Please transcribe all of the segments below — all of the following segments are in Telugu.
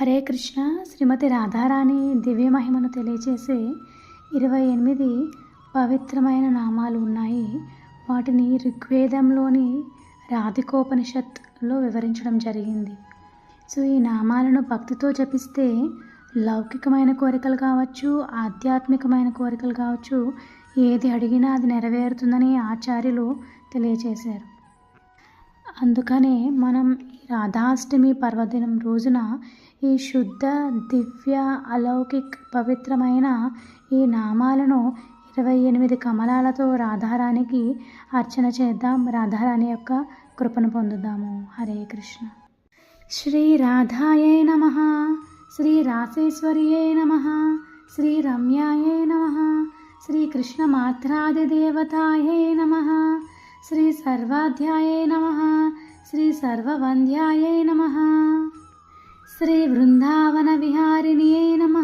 హరే కృష్ణ. శ్రీమతి రాధారాణి దివ్య మహిమను తెలియచేసే ఇరవై ఎనిమిది పవిత్రమైన నామాలు ఉన్నాయి. వాటిని ఋగ్వేదంలోని రాధికోపనిషత్లో వివరించడం జరిగింది. సో ఈ నామాలను భక్తితో జపిస్తే లౌకికమైన కోరికలు కావచ్చు ఆధ్యాత్మికమైన కోరికలు కావచ్చు ఏది అడిగినా అది నెరవేరుతుందని ఆచార్యులు తెలియచేశారు. అందుకనే మనం రాధాష్టమి పర్వదినం రోజున ఈ శుద్ధ దివ్య అలౌకిక్ పవిత్రమైన ఈ నామాలను ఇరవై ఎనిమిది కమలాలతో రాధారాణికి అర్చన చేద్దాం. రాధారాణి యొక్క కృపను పొందుదాము. హరే కృష్ణ. శ్రీ రాధాయే నమ. శ్రీ రాసేశ్వర్యే నమ. శ్రీ రమ్యాయే నమ. శ్రీ కృష్ణమాత్రాదిదేవతాయే నమ. శ్రీ సర్వాధ్యాయే నమ. శ్రీ సర్వవంద్యాయే నమ. శ్రీ బృందావన విహారిణ్యే నమ.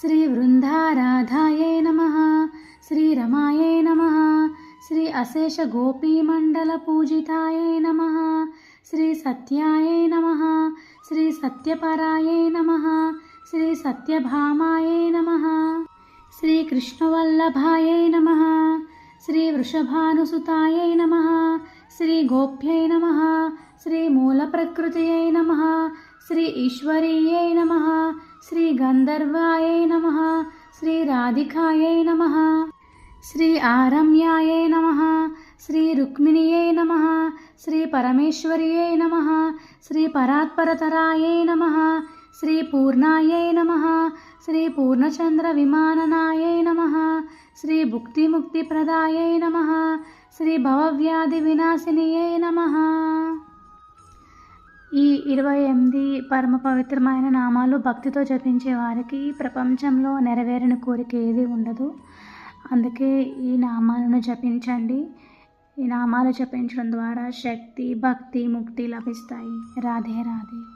శ్రీ బృందారాధాయే నమ. శ్రీ రమాయే నమ. శ్రీ అశేష గోపీమండల పూజితాయే నమ. శ్రీ సత్యాయే నమ. శ్రీ సత్యపరాయే నమ. శ్రీ సత్యభామాయే నమ. శ్రీ కృష్ణవల్లభాయే నమ. శ్రీ వృషభానుసుతాయై నమ శ్రీ గోప్యై నమ శ్రీ మూలప్రకృతయై నమ శ్రీ ఈశ్వరీయై నమ శ్రీ గంధర్వాయై నమ శ్రీ రాధికాయై నమ శ్రీ ఆరమ్యాయై నమ శ్రీ రుక్మిణియై నమ శ్రీ పరమేశ్వర్యై నమ శ్రీ పరాత్పరతరాయై నమ శ్రీ పూర్ణాయై నమ శ్రీ పూర్ణచంద్ర విమాననాయై నమ. శ్రీ భుక్తిముక్తిప్రదాయై నమ. శ్రీ భవవ్యాధి వినాశినియై నమ. ఈ ఇరవై ఎనిమిది పరమ పవిత్రమైన నామాలు భక్తితో జపించే వారికి ప్రపంచంలో నెరవేరిన కోరిక ఏది ఉండదు. అందుకే ఈ నామాలను జపించండి. ఈ నామాలు జపించడం ద్వారా శక్తి భక్తి ముక్తి లభిస్తాయి. రాధే రాధే.